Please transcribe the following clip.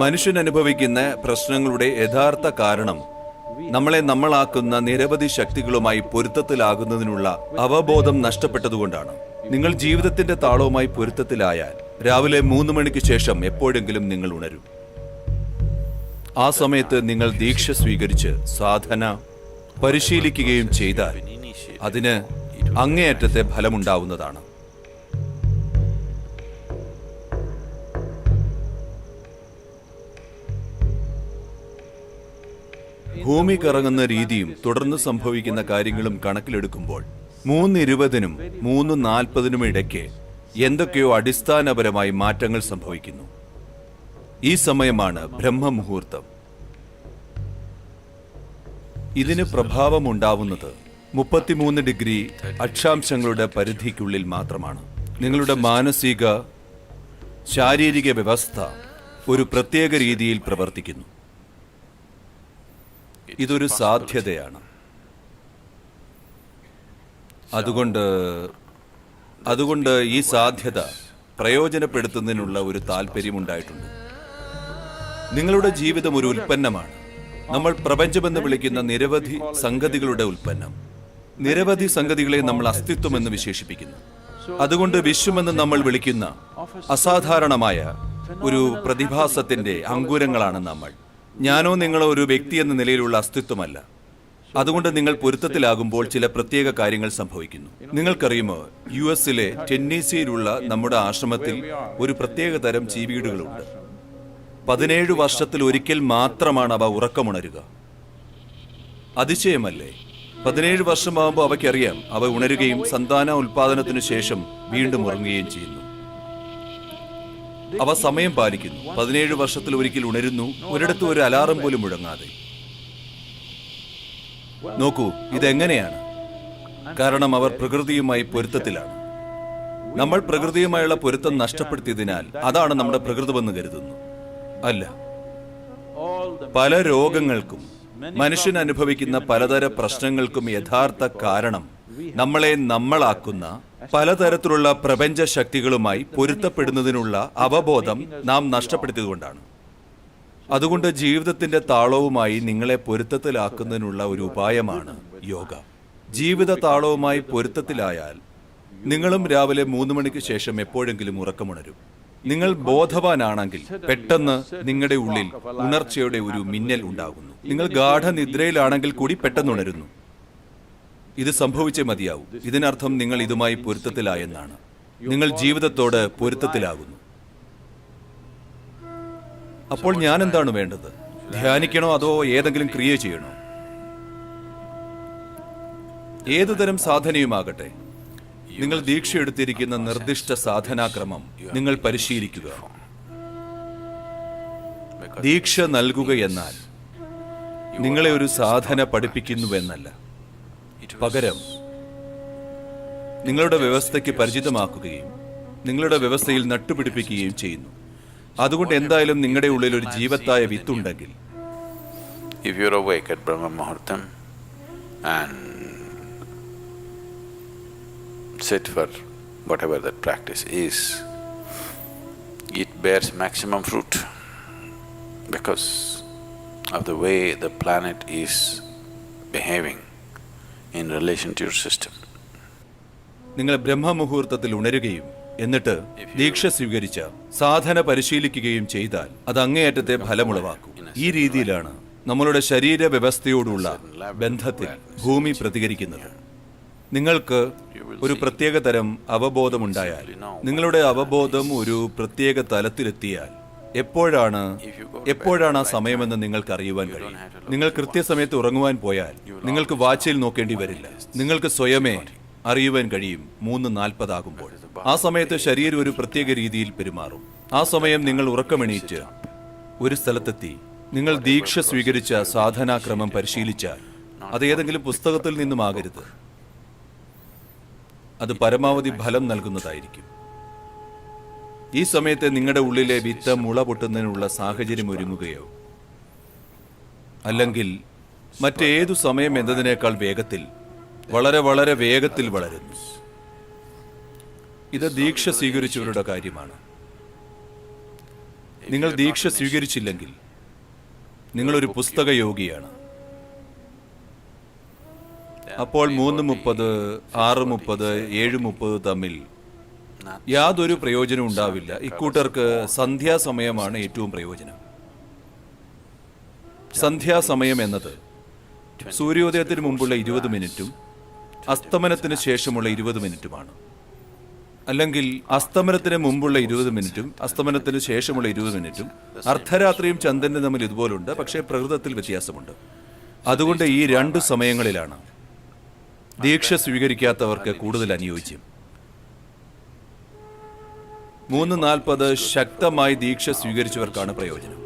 മനുഷ്യൻ അനുഭവിക്കുന്ന പ്രശ്നങ്ങളുടെ യഥാർത്ഥ കാരണം നമ്മളെ നമ്മളാക്കുന്ന നിരവധി ശക്തികളുമായി പൊരുത്തത്തിലാകുന്നതിനുള്ള അവബോധം നഷ്ടപ്പെട്ടതുകൊണ്ടാണ്. നിങ്ങൾ ജീവിതത്തിന്റെ താളവുമായി പൊരുത്തത്തിലായാൽ രാവിലെ മൂന്ന് മണിക്ക് ശേഷം എപ്പോഴെങ്കിലും നിങ്ങൾ ഉണരും. ആ സമയത്ത് നിങ്ങൾ ദീക്ഷ സ്വീകരിച്ച് സാധന പരിശീലിക്കുകയും ചെയ്താൽ അതിന് അങ്ങേയറ്റത്തെ ഫലമുണ്ടാവുന്നതാണ്. ഭൂമി കറങ്ങുന്ന രീതിയും തുടർന്ന് സംഭവിക്കുന്ന കാര്യങ്ങളും കണക്കിലെടുക്കുമ്പോൾ മൂന്നിരുപതിനും മൂന്ന് നാൽപ്പതിനും ഇടയ്ക്ക് എന്തൊക്കെയോ അടിസ്ഥാനപരമായി മാറ്റങ്ങൾ സംഭവിക്കുന്നു. ഈ സമയമാണ് ബ്രഹ്മമുഹൂർത്തം. ഇതിന് പ്രഭാവം ഉണ്ടാവുന്നത് മുപ്പത്തിമൂന്ന് ഡിഗ്രി അക്ഷാംശങ്ങളുടെ പരിധിക്കുള്ളിൽ മാത്രമാണ്. നിങ്ങളുടെ മാനസിക ശാരീരിക വ്യവസ്ഥ ഒരു പ്രത്യേക രീതിയിൽ പ്രവർത്തിക്കുന്നു. ഇതൊരു സാധ്യതയാണ്. അതുകൊണ്ട് അതുകൊണ്ട് ഈ സാധ്യത പ്രയോജനപ്പെടുത്തുന്നതിനുള്ള ഒരു താല്പര്യമുണ്ടായിട്ടുണ്ട്. നിങ്ങളുടെ ജീവിതം ഒരു ഉൽപ്പന്നമാണ്. നമ്മൾ പ്രപഞ്ചമെന്ന് വിളിക്കുന്ന നിരവധി സംഗതികളുടെ ഉൽപ്പന്നം. നിരവധി സംഗതികളെ നമ്മൾ അസ്തിത്വം എന്ന് വിശേഷിപ്പിക്കുന്നു. അതുകൊണ്ട് വിശ്വമെന്ന് നമ്മൾ വിളിക്കുന്ന അസാധാരണമായ ഒരു പ്രതിഭാസത്തിന്റെ അങ്കുരങ്ങളാണ് നമ്മൾ. ഞാനോ നിങ്ങളോ ഒരു വ്യക്തി എന്ന നിലയിലുള്ള അസ്തിത്വമല്ല. അതുകൊണ്ട് നിങ്ങൾ പൊരുത്തത്തിലാകുമ്പോൾ ചില പ്രത്യേക കാര്യങ്ങൾ സംഭവിക്കുന്നു. നിങ്ങൾക്കറിയുമോ യു എസിലെ ടെന്നീസിയിലുള്ള നമ്മുടെ ആശ്രമത്തിൽ ഒരു പ്രത്യേക തരം ചീവീടുകളുണ്ട്. പതിനേഴ് വർഷത്തിൽ ഒരിക്കൽ മാത്രമാണ് അവ ഉറക്കമുണരുക. അതിശയമല്ലേ? പതിനേഴ് വർഷമാകുമ്പോൾ അവയ്ക്കറിയാം അവ ഉണരുകയും സന്താന ഉൽപാദനത്തിനു ശേഷം വീണ്ടും ഉറങ്ങുകയും ചെയ്യുന്നു. അവ സമയം പാലിക്കുന്നു. പതിനേഴ് വർഷത്തിൽ ഒരിക്കൽ ഉണരുന്നു. ഒരിടത്തും ഒരു അലാറം പോലും മുഴങ്ങാതെ. നോക്കൂ ഇതെങ്ങനെയാണ്? കാരണം അവർ പ്രകൃതിയുമായി പൊരുത്തത്തിലാണ്. നമ്മൾ പ്രകൃതിയുമായുള്ള പൊരുത്തം നഷ്ടപ്പെടുത്തിയതിനാൽ അതാണ് നമ്മുടെ പ്രകൃതമെന്ന് കരുതുന്നു. അല്ല. പല രോഗങ്ങൾക്കും മനുഷ്യൻ അനുഭവിക്കുന്ന പലതര പ്രശ്നങ്ങൾക്കും യഥാർത്ഥ കാരണം നമ്മളെ നമ്മളാക്കുന്ന പലതരത്തിലുള്ള പ്രപഞ്ച ശക്തികളുമായി പൊരുത്തപ്പെടുന്നതിനുള്ള അവബോധം നാം നഷ്ടപ്പെടുത്തിയതുകൊണ്ടാണ്. അതുകൊണ്ട് ജീവിതത്തിന്റെ താളവുമായി നിങ്ങളെ പൊരുത്തത്തിലാക്കുന്നതിനുള്ള ഒരു ഉപായമാണ് യോഗ. ജീവിത താളവുമായി പൊരുത്തത്തിലായാൽ നിങ്ങളും രാവിലെ മൂന്ന് മണിക്ക് ശേഷം എപ്പോഴെങ്കിലും ഉറക്കമുണരും. നിങ്ങൾ ബോധവാനാണെങ്കിൽ പെട്ടെന്ന് നിങ്ങളുടെ ഉള്ളിൽ ഉണർച്ചയുടെ ഒരു മിന്നൽ ഉണ്ടാകുന്നു. നിങ്ങൾ ഗാഠനിദ്രയിലാണെങ്കിൽ കൂടി പെട്ടെന്ന് ഉണരുന്നു ഇത് സംഭവിച്ചേ മതിയാവും. ഇതിനർത്ഥം നിങ്ങൾ ഇതുമായി പൊരുത്തത്തിലായെന്നാണ്. നിങ്ങൾ ജീവിതത്തോട് പൊരുത്തത്തിലാകുന്നു. അപ്പോൾ ഞാൻ എന്താണ് വേണ്ടത്? ധ്യാനിക്കണോ അതോ ഏതെങ്കിലും ക്രിയ ചെയ്യണോ? ഏതുതരം സാധനയുമാകട്ടെ നിങ്ങൾ ദീക്ഷയെടുത്തിരിക്കുന്ന നിർദ്ദിഷ്ട സാധനാക്രമം നിങ്ങൾ പരിശീലിക്കുക. ദീക്ഷ നൽകുക എന്നാൽ നിങ്ങളെ ഒരു സാധന പഠിപ്പിക്കുന്നുവെന്നല്ല. പകരം നിങ്ങളുടെ വ്യവസ്ഥയ്ക്ക് പരിചിതമാക്കുകയും നിങ്ങളുടെ വ്യവസ്ഥയിൽ നട്ടുപിടിപ്പിക്കുകയും ചെയ്യുന്നു. അതുകൊണ്ട് എന്തായാലും നിങ്ങളുടെ ഉള്ളിൽ ഒരു ജീവത്തായ വിത്തുണ്ടെങ്കിൽ. Because of the way the planet is behaving in relation to your system. നിങ്ങൾ ബ്രഹ്മമുഹൂർത്തത്തിൽ ഉണരുകയും എന്നിട്ട് ദീക്ഷ സ്വീകരിച്ച സാധന പരിശീലിക്കുകയും ചെയ്താൽ അത് അങ്ങേയറ്റത്തെ ഫലമുളവാക്കും. ഈ രീതിയിലാണ് നമ്മളുടെ ശരീര വ്യവസ്ഥയോടുള്ള ബന്ധത്തിൽ ഭൂമി പ്രതികരിക്കുന്നത്. നിങ്ങൾക്ക് ഒരു പ്രത്യേക തരം അവബോധമുണ്ടായാൽ നിങ്ങളുടെ അവബോധം ഒരു പ്രത്യേക തലത്തിലെത്തിയാൽ എപ്പോഴാണ് എപ്പോഴാണ് ആ സമയമെന്ന് നിങ്ങൾക്ക് അറിയുവാൻ കഴിയും? നിങ്ങൾ കൃത്യസമയത്ത് ഉറങ്ങുവാൻ പോയാൽ നിങ്ങൾക്ക് വാച്ചിൽ നോക്കേണ്ടി വരില്ല. നിങ്ങൾക്ക് സ്വയമേ അറിയുവാൻ കഴിയും. മൂന്ന് നാൽപ്പതാകുമ്പോൾ. ആ സമയത്ത് ശരീരം ഒരു പ്രത്യേക രീതിയിൽ പെരുമാറും. ആ സമയം നിങ്ങൾ ഉറക്കമെണീറ്റ് ഒരു സ്ഥലത്തെത്തി. നിങ്ങൾ ദീക്ഷ സ്വീകരിച്ച സാധനാക്രമം പരിശീലിച്ചാൽ അത് ഏതെങ്കിലും പുസ്തകത്തിൽ നിന്നുമാകരുത്. അത് പരമാവധി ഫലം നൽകുന്നതായിരിക്കും. ഈ സമയത്ത് നിങ്ങളുടെ ഉള്ളിലെ വിത്ത് മുള പൊട്ടുന്നതിനുള്ള സാഹചര്യം ഒരുങ്ങുകയോ? അല്ലെങ്കിൽ മറ്റേതു സമയം എന്നതിനേക്കാൾ വേഗത്തിൽ വളരെ വളരെ വേഗത്തിൽ വളരുന്നു. ഇത് ദീക്ഷ സ്വീകരിച്ചവരുടെ കാര്യമാണ്. നിങ്ങൾ ദീക്ഷ സ്വീകരിച്ചില്ലെങ്കിൽ നിങ്ങളൊരു പുസ്തക യോഗിയാണ്. അപ്പോൾ മൂന്ന് മുപ്പത് ആറ് മുപ്പത് ഏഴ് മുപ്പത് തമ്മിൽ യാതൊരു പ്രയോജനം ഉണ്ടാവില്ല. ഇക്കൂട്ടർക്ക് സന്ധ്യാസമയമാണ് ഏറ്റവും പ്രയോജനം. സന്ധ്യാസമയം എന്നത് സൂര്യോദയത്തിന് മുമ്പുള്ള ഇരുപത് മിനിറ്റും അസ്തമനത്തിന് ശേഷമുള്ള ഇരുപത് മിനിറ്റുമാണ്. അല്ലെങ്കിൽ അസ്തമനത്തിന് മുമ്പുള്ള ഇരുപത് മിനിറ്റും അസ്തമനത്തിന് ശേഷമുള്ള ഇരുപത് മിനിറ്റും അർദ്ധരാത്രിയും ചന്ദ്രനും തമ്മിൽ ഇതുപോലുണ്ട് പക്ഷേ പ്രകൃതത്തിൽ വ്യത്യാസമുണ്ട്. അതുകൊണ്ട് ഈ രണ്ട് സമയങ്ങളിലാണ് ദീക്ഷ സ്വീകരിക്കാത്തവർക്ക് കൂടുതൽ അനുയോജ്യം. മൂന്ന് നാൽപ്പത് ശക്തമായി ദീക്ഷ സ്വീകരിച്ചവർക്കാണ് പ്രയോജനം.